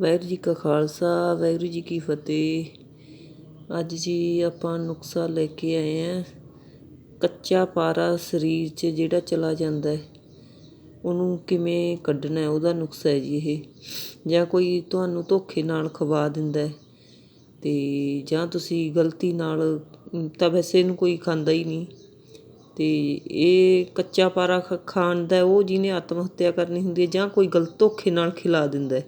ਵਾਹਿਗੁਰੂ ਜੀ ਕਾ ਖਾਲਸਾ, ਵਾਹਿਗੁਰੂ ਜੀ ਕੀ ਫਤਿਹ। ਅੱਜ ਜੀ ਆਪਾਂ ਨੁਕਸਾ ਲੈ ਕੇ ਆਏ ਆਂ ਕੱਚਾ ਪਾਰਾ ਸਰੀਰ 'ਚ ਜਿਹੜਾ ਚਲਾ ਜਾਂਦਾ ਹੈ, ਉਹਨੂੰ ਕਿਵੇਂ ਕੱਢਣਾ ਹੈ, ਉਹਦਾ ਨੁਕਸਾ ਹੈ ਜੀ ਇਹ। ਜਾਂ ਕੋਈ ਤੁਹਾਨੂੰ ਧੋਖੇ ਨਾਲ ਖਵਾ ਦਿੰਦਾ ਹੈ, ਤੇ ਜਾਂ ਤੁਸੀਂ ਗਲਤੀ ਨਾਲ ਤਾਂ ਵੈਸੇ ਇਹਨੂੰ ਕੋਈ ਖਾਂਦਾ ਹੀ ਨਹੀਂ। ਤੇ ਇਹ ਕੱਚਾ ਪਾਰਾ ਖ- ਖਾਣ ਦਾ ਉਹ ਜਿਹਨੇ ਆਤਮ ਹੱਤਿਆ ਕਰਨੀ ਹੁੰਦੀ ਹੈ, ਜਾਂ ਕੋਈ ਗਲਤ ਧੋਖੇ ਨਾਲ ਖਿਲਾ ਦਿੰਦਾ ਹੈ।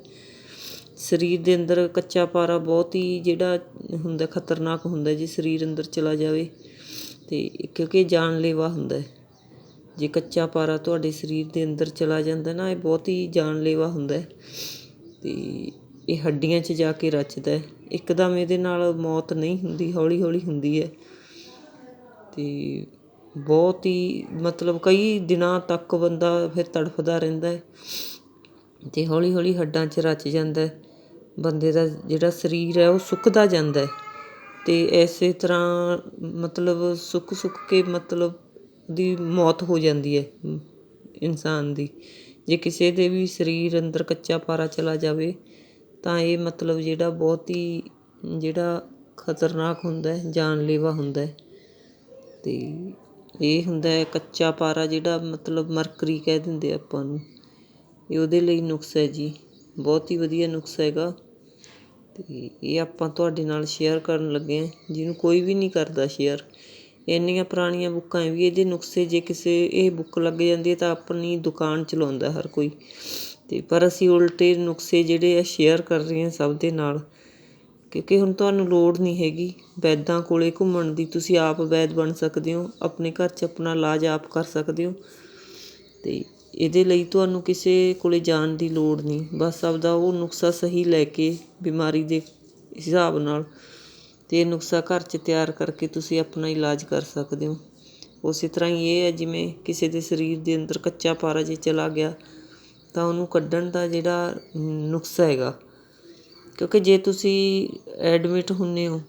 ਸਰੀਰ ਦੇ ਅੰਦਰ ਕੱਚਾ ਪਾਰਾ ਬਹੁਤ ਹੀ ਜਿਹੜਾ ਹੁੰਦਾ, ਖਤਰਨਾਕ ਹੁੰਦਾ ਜੇ ਸਰੀਰ ਅੰਦਰ ਚਲਾ ਜਾਵੇ। ਅਤੇ ਕਿਉਂਕਿ ਜਾਨਲੇਵਾ ਹੁੰਦਾ ਜੇ ਕੱਚਾ ਪਾਰਾ ਤੁਹਾਡੇ ਸਰੀਰ ਦੇ ਅੰਦਰ ਚਲਾ ਜਾਂਦਾ ਨਾ, ਇਹ ਬਹੁਤ ਹੀ ਜਾਨਲੇਵਾ ਹੁੰਦਾ ਅਤੇ ਇਹ ਹੱਡੀਆਂ 'ਚ ਜਾ ਕੇ ਰਚਦਾ ਇੱਕਦਮ ਇਹਦੇ ਨਾਲ ਮੌਤ ਨਹੀਂ ਹੁੰਦੀ ਹੌਲੀ ਹੌਲੀ ਹੁੰਦੀ ਹੈ। ਅਤੇ ਬਹੁਤ ਹੀ ਮਤਲਬ ਕਈ ਦਿਨਾਂ ਤੱਕ ਬੰਦਾ ਫਿਰ ਤੜਫਦਾ ਰਹਿੰਦਾ ਹੈ। ਤੇ ਹੌਲੀ ਹੌਲੀ ਹੱਡਾਂ 'ਚ ਰਚ ਜਾਂਦਾ ਬੰਦੇ ਦਾ ਜਿਹੜਾ ਸਰੀਰ ਹੈ ਉਹ ਸੁੱਕਦਾ ਜਾਂਦਾ ਅਤੇ ਇਸੇ ਤਰ੍ਹਾਂ ਮਤਲਬ ਸੁੱਕ ਸੁੱਕ ਕੇ ਮਤਲਬ ਦੀ ਮੌਤ ਹੋ ਜਾਂਦੀ ਹੈ ਇਨਸਾਨ ਦੀ। ਜੇ ਕਿਸੇ ਦੇ ਵੀ ਸਰੀਰ ਅੰਦਰ ਕੱਚਾ ਪਾਰਾ ਚਲਾ ਜਾਵੇ, ਤਾਂ ਇਹ ਮਤਲਬ ਜਿਹੜਾ ਬਹੁਤ ਹੀ ਜਿਹੜਾ ਖਤਰਨਾਕ ਹੁੰਦਾ ਹੈ, ਜਾਨਲੇਵਾ ਹੁੰਦਾ ਹੈ। ਤੇ ਇਹ ਹੁੰਦਾ ਹੈ ਕੱਚਾ ਪਾਰਾ ਜਿਹੜਾ ਮਤਲਬ ਮਰਕਰੀ ਕਹਿ ਦਿੰਦੇ ਆਪਾਂ ਨੂੰ। ਇਹ ਉਹਦੇ ਲਈ ਨੁਕਸ ਹੈ ਜੀ। ਬਹੁਤ ਹੀ ਵਧੀਆ ਨੁਕਸ ਹੈਗਾ। ਅਤੇ ਇਹ ਆਪਾਂ ਤੁਹਾਡੇ ਨਾਲ ਸ਼ੇਅਰ ਕਰਨ ਲੱਗੇ ਹਾਂ, ਜਿਹਨੂੰ ਕੋਈ ਵੀ ਨਹੀਂ ਕਰਦਾ ਸ਼ੇਅਰ ਇੰਨੀਆਂ ਪੁਰਾਣੀਆਂ ਬੁੱਕਾਂ ਹੈ ਵੀ ਇਹਦੇ ਨੁਸਖੇ ਜੇ ਕਿਸੇ ਇਹ ਬੁੱਕ ਲੱਗ ਜਾਂਦੀ ਹੈ ਤਾਂ ਆਪਣੀ ਦੁਕਾਨ ਚਲਾਉਂਦਾ ਹਰ ਕੋਈ। ਅਤੇ ਪਰ ਅਸੀਂ ਉਲਟੇ ਨੁਸਖੇ ਜਿਹੜੇ ਆ ਸ਼ੇਅਰ ਕਰ ਰਹੇ ਹਾਂ ਸਭ ਦੇ ਨਾਲ, ਕਿਉਂਕਿ ਹੁਣ ਤੁਹਾਨੂੰ ਲੋੜ ਨਹੀਂ ਹੈਗੀ। ਵੈਦਾਂ ਕੋਲੇ ਘੁੰਮਣ ਦੀ ਤੁਸੀਂ ਆਪ ਵੈਦ ਬਣ ਸਕਦੇ ਹੋ, ਆਪਣੇ ਘਰ 'ਚ ਆਪਣਾ ਇਲਾਜ ਆਪ ਕਰ ਸਕਦੇ ਹੋ। ਅਤੇ ਇਹਦੇ ਲਈ ਤੁਹਾਨੂੰ ਕਿਸੇ ਕੋਲ ਜਾਣ ਦੀ ਲੋੜ ਨਹੀਂ। ਬਸ ਆਪਦਾ ਉਹ ਨੁਕਸਾ ਸਹੀ ਲੈ ਕੇ ਬਿਮਾਰੀ ਦੇ ਹਿਸਾਬ ਨਾਲ ਅਤੇ ਇਹ ਨੁਕਸਾ ਘਰ 'ਚ ਤਿਆਰ ਕਰਕੇ ਤੁਸੀਂ ਆਪਣਾ ਇਲਾਜ ਕਰ ਸਕਦੇ ਹੋ। ਉਸੇ ਤਰ੍ਹਾਂ ਹੀ ਇਹ ਹੈ ਜਿਵੇਂ ਕਿਸੇ ਦੇ ਸਰੀਰ ਦੇ ਅੰਦਰ ਕੱਚਾ ਪਾਰਾ ਜੇ ਚਲਾ ਗਿਆ ਤਾਂ ਉਹਨੂੰ ਕੱਢਣ ਦਾ ਜਿਹੜਾ ਨੁਸਖਾ ਹੈਗਾ। ਕਿਉਂਕਿ ਜੇ ਤੁਸੀਂ ਐਡਮਿਟ ਹੁੰਦੇ ਹੋ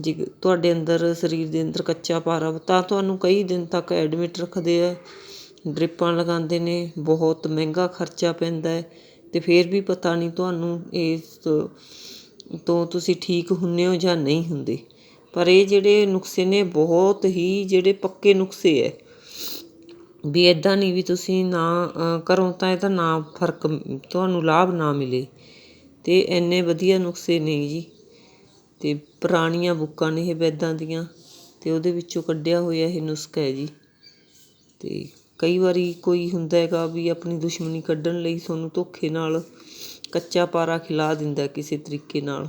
ਜੇ ਤੁਹਾਡੇ ਅੰਦਰ ਸਰੀਰ ਦੇ ਅੰਦਰ ਕੱਚਾ ਪਾਰਾ ਵਾ, ਤਾਂ ਤੁਹਾਨੂੰ ਕਈ ਦਿਨ ਤੱਕ ਐਡਮਿਟ ਰੱਖਦੇ ਆ। ਡਰਿੱਪਾਂ ਲਗਾਉਂਦੇ ਨੇ ਬਹੁਤ ਮਹਿੰਗਾ ਖਰਚਾ ਪੈਂਦਾ ਹੈ ਤੇ ਫਿਰ ਵੀ ਪਤਾ ਨਹੀਂ ਤੁਹਾਨੂੰ ਇਸ ਤੋਂ ਤੁਸੀਂ ਠੀਕ ਹੁੰਦੇ ਹੋ ਜਾਂ ਨਹੀਂ ਹੁੰਦੇ। ਪਰ ਇਹ ਜਿਹੜੇ ਨੁਸਖੇ ਨੇ ਬਹੁਤ ਹੀ ਜਿਹੜੇ ਪੱਕੇ ਨੁਸਖੇ ਹੈ। ਵੀ ਇੱਦਾਂ ਨਹੀਂ ਵੀ ਤੁਸੀਂ ਨਾ ਅ, ਕਰੋ ਤਾਂ ਇਹਦਾ ਨਾ ਫ਼ਰਕ ਤੁਹਾਨੂੰ ਲਾਭ ਨਾ ਮਿਲੇ। ਅਤੇ ਇੰਨੇ ਵਧੀਆ ਨੁਸਖੇ ਨੇ ਜੀ। ਅਤੇ ਪੁਰਾਣੀਆਂ ਬੁੱਕਾਂ ਨੇ ਇਹ ਵੈਦਾਂ ਦੀਆਂ ਅਤੇ ਉਹਦੇ ਵਿੱਚੋਂ ਕੱਢਿਆ ਹੋਇਆ ਇਹ ਨੁਸਖਾ ਹੈ ਜੀ। ਅਤੇ ਕਈ ਵਾਰੀ ਕੋਈ ਹੁੰਦਾ ਹੈਗਾ ਵੀ ਆਪਣੀ ਦੁਸ਼ਮਣੀ ਕੱਢਣ ਲਈ ਤੁਹਾਨੂੰ ਧੋਖੇ ਨਾਲ ਕੱਚਾ ਪਾਰਾ ਖਿਲਾ ਦਿੰਦਾ ਕਿਸੇ ਤਰੀਕੇ ਨਾਲ।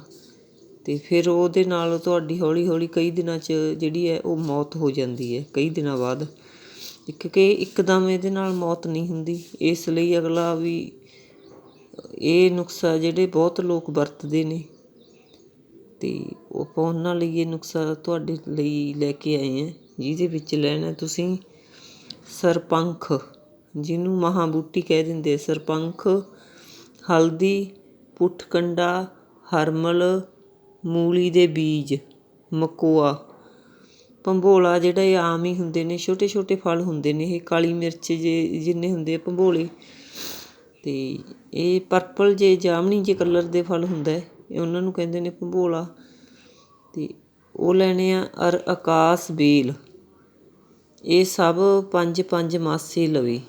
ਅਤੇ ਫਿਰ ਉਹਦੇ ਨਾਲ ਤੁਹਾਡੀ ਹੌਲੀ ਹੌਲੀ ਕਈ ਦਿਨਾਂ 'ਚ ਜਿਹੜੀ ਹੈ ਉਹ ਮੌਤ ਹੋ ਜਾਂਦੀ ਹੈ, ਕਈ ਦਿਨਾਂ ਬਾਅਦ। ਕਿਉਂਕਿ ਇੱਕਦਮ ਇਹਦੇ ਨਾਲ ਮੌਤ ਨਹੀਂ ਹੁੰਦੀ। ਇਸ ਲਈ ਅਗਲਾ ਵੀ ਇਹ ਨੁਸਖਾ ਜਿਹੜੇ ਬਹੁਤ ਲੋਕ ਵਰਤਦੇ ਨੇ ਅਤੇ ਆਪਾਂ ਉਹਨਾਂ ਲਈ ਇਹ ਨੁਸਖਾ ਤੁਹਾਡੇ ਲਈ ਲੈ ਕੇ ਆਏ ਹਾਂ। ਜਿਹਦੇ ਵਿੱਚ ਲੈਣਾ ਤੁਸੀਂ ਸਰਪੰਖ, ਜਿਹਨੂੰ ਮਹਾਂ ਬੂਟੀ ਕਹਿ ਦਿੰਦੇ ਸਰਪੰਖ, ਹਲਦੀ ਪੁੱਠ ਕੰਡਾ ਹਰਮਲ, ਮੂਲੀ ਦੇ ਬੀਜ, ਮਕੋਆ। ਭੰਬੋਲਾ ਜਿਹੜਾ ਇਹ ਆਮ ਹੀ ਹੁੰਦੇ ਨੇ ਛੋਟੇ ਛੋਟੇ ਫਲ ਹੁੰਦੇ ਨੇ ਇਹ, ਕਾਲੀ ਮਿਰਚ ਜੇ ਜਿੰਨੇ ਹੁੰਦੇ ਆ ਭੰਬੋਲੇ। ਤੇ ਇਹ ਪਰਪਲ ਜੇ, ਜਾਮਣੀ ਜੇ ਕਲਰ ਦੇ ਫਲ ਹੁੰਦਾ ਇਹ ਉਹਨਾਂ ਨੂੰ ਕਹਿੰਦੇ ਨੇ ਭੰਬੋਲਾ। ਤੇ ਉਹ ਲੈਣੇ ਆ ਅਰ ਆਕਾਸ ਬੇਲ। ਇਹ ਸਭ ਪੰਜ ਪੰਜ ਮਾਸੇ ਲਵੇ।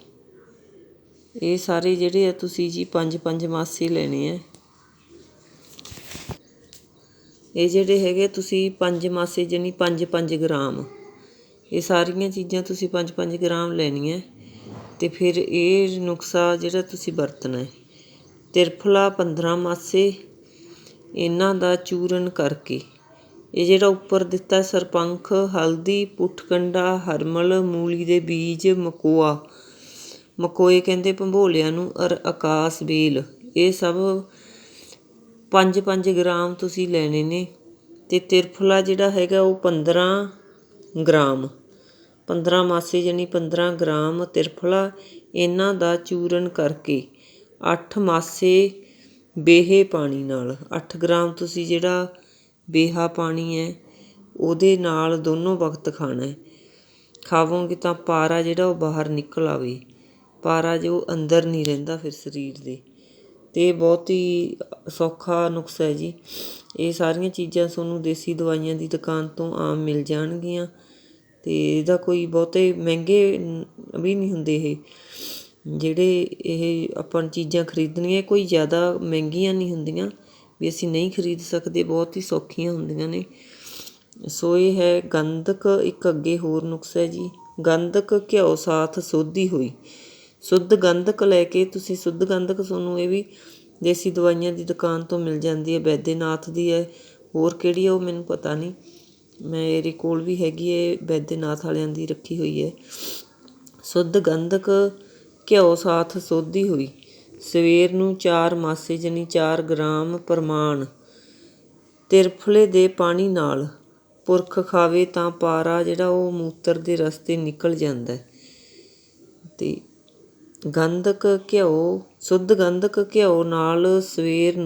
ਇਹ ਸਾਰੇ ਜਿਹੜੇ ਆ ਤੁਸੀਂ ਜੀ ਪੰਜ ਪੰਜ ਮਾਸੇ ਲੈਣੇ ਆ। ਇਹ ਜਿਹੜੇ ਹੈਗੇ ਤੁਸੀਂ ਪੰਜ ਮਾਸੇ ਜਾਨੀ 5-5 ਗ੍ਰਾਮ। ਇਹ ਸਾਰੀਆਂ ਚੀਜ਼ਾਂ ਤੁਸੀਂ 5-5 ਗ੍ਰਾਮ ਲੈਣੀਆਂ। ਤੇ ਫਿਰ ਇਹ ਨੁਕਸਾ ਜਿਹੜਾ ਤੁਸੀਂ ਵਰਤਣਾ ਹੈ। ਤਿਰਫਲਾ 15 ਮਾਸੇ। ਇਹਨਾਂ ਦਾ ਚੂਰਨ ਕਰਕੇ। ਇਹ ਜਿਹੜਾ ਉੱਪਰ ਦਿੱਤਾ ਸਰਪੰਖ, ਹਲਦੀ, ਪੁੱਠਕੰਡਾ, ਹਰਮਲ, ਮੂਲੀ ਦੇ ਬੀਜ, ਮਕੋਆ। ਮਕੋਏ ਕਹਿੰਦੇ ਭੰਬੋਲਿਆਂ ਨੂੰ, ਅਰ ਆਕਾਸ ਬੇਲ। ਇਹ ਸਭ 5-5 ਗ੍ਰਾਮ ਤੁਸੀਂ ਲੈਣੇ ਨੇ। ਤੇ ਤਿਰਫਲਾ ਜਿਹੜਾ ਹੈਗਾ ਉਹ 15 ਗ੍ਰਾਮ। 15 ਮਾਸੇ ਯਾਨੀ 15 ਗ੍ਰਾਮ ਤਿਰਫਲਾ ਇਹਨਾਂ ਦਾ ਚੂਰਨ ਕਰਕੇ 8 ਮਾਸੇ ਬੇਹੇ ਪਾਣੀ ਨਾਲ। 8 ਗ੍ਰਾਮ ਤੁਸੀਂ ਜਿਹੜਾ ਬੇਹਾ ਪਾਣੀ ਹੈ ਉਹਦੇ ਨਾਲ ਦੋਨੋਂ ਵਕਤ ਖਾਣਾ ਖਾਵੋਂਗੇ ਤਾਂ ਪਾਰਾ ਜਿਹੜਾ ਉਹ ਬਾਹਰ ਨਿਕਲ ਆਵੇ। ਪਾਰਾ ਜੋ ਅੰਦਰ ਨਹੀਂ ਰਹਿੰਦਾ ਫਿਰ ਸਰੀਰ ਦੇ। ਅਤੇ ਬਹੁਤ ਹੀ ਸੌਖਾ ਨੁਕਸਾ ਹੈ ਜੀ। ਇਹ ਸਾਰੀਆਂ ਚੀਜ਼ਾਂ ਤੁਹਾਨੂੰ ਦੇਸੀ ਦਵਾਈਆਂ ਦੀ ਦੁਕਾਨ ਤੋਂ ਆਮ ਮਿਲ ਜਾਣਗੀਆਂ। ਅਤੇ ਇਹਦਾ ਕੋਈ ਬਹੁਤੇ ਮਹਿੰਗੇ ਵੀ ਨਹੀਂ ਹੁੰਦੇ ਇਹ। ਜਿਹੜੇ ਇਹ ਆਪਾਂ ਚੀਜ਼ਾਂ ਖਰੀਦਣੀਆਂ ਕੋਈ ਜ਼ਿਆਦਾ ਮਹਿੰਗੀਆਂ ਨਹੀਂ ਹੁੰਦੀਆਂ। ਵੀ ਅਸੀਂ ਨਹੀਂ ਖਰੀਦ ਸਕਦੇ, ਬਹੁਤ ਹੀ ਸੌਖੀਆਂ ਹੁੰਦੀਆਂ ਨੇ। ਸੋ ਇਹ ਹੈ, ਗੰਧਕ ਇੱਕ ਅੱਗੇ ਹੋਰ ਨੁਕਸਾ ਹੈ ਜੀ। ਗੰਧਕ ਘਿਓ ਸਾਥ ਸੋਧੀ ਹੋਈ। ਸ਼ੁੱਧ ਗੰਧਕ ਲੈ ਕੇ ਤੁਸੀਂ ਸ਼ੁੱਧ ਗੰਧਕ ਤੁਹਾਨੂੰ ਇਹ ਵੀ ਦੇਸੀ ਦਵਾਈਆਂ ਦੀ ਦੁਕਾਨ ਤੋਂ ਮਿਲ ਜਾਂਦੀ ਹੈ, ਬੈਦੇਨਾਥ ਦੀ ਹੈ। ਹੋਰ ਕਿਹੜੀ ਹੈ ਉਹ ਮੈਨੂੰ ਪਤਾ ਨਹੀਂ। ਮੇਰੇ ਕੋਲ ਵੀ ਹੈਗੀ ਹੈ, ਬੈਦੇਨਾਥ ਵਾਲਿਆਂ ਦੀ ਰੱਖੀ ਹੋਈ ਹੈ। ਸ਼ੁੱਧ ਗੰਧਕ ਘਿਓ ਸਾਥ ਸੋਧੀ ਹੋਈ। ਸਵੇਰ ਨੂੰ ਚਾਰ ਮਾਸੇ ਜਾਨੀ 4 ਗ੍ਰਾਮ ਪ੍ਰਮਾਣ। ਤਿਰਫਲੇ ਦੇ ਪਾਣੀ ਨਾਲ ਪੁਰਖ ਖਾਵੇ ਤਾਂ ਪਾਰਾ ਜਿਹੜਾ ਉਹ ਮੂਤਰ ਦੇ ਰਸਤੇ ਨਿਕਲ ਜਾਂਦਾ ਹੈ। ਤੇ ਗੰਧਕ ਘਿਓ, ਸ਼ੁੱਧ ਗੰਧਕ ਘਿਓ ਨਾਲ ਸਵੇਰ ਨੂੰ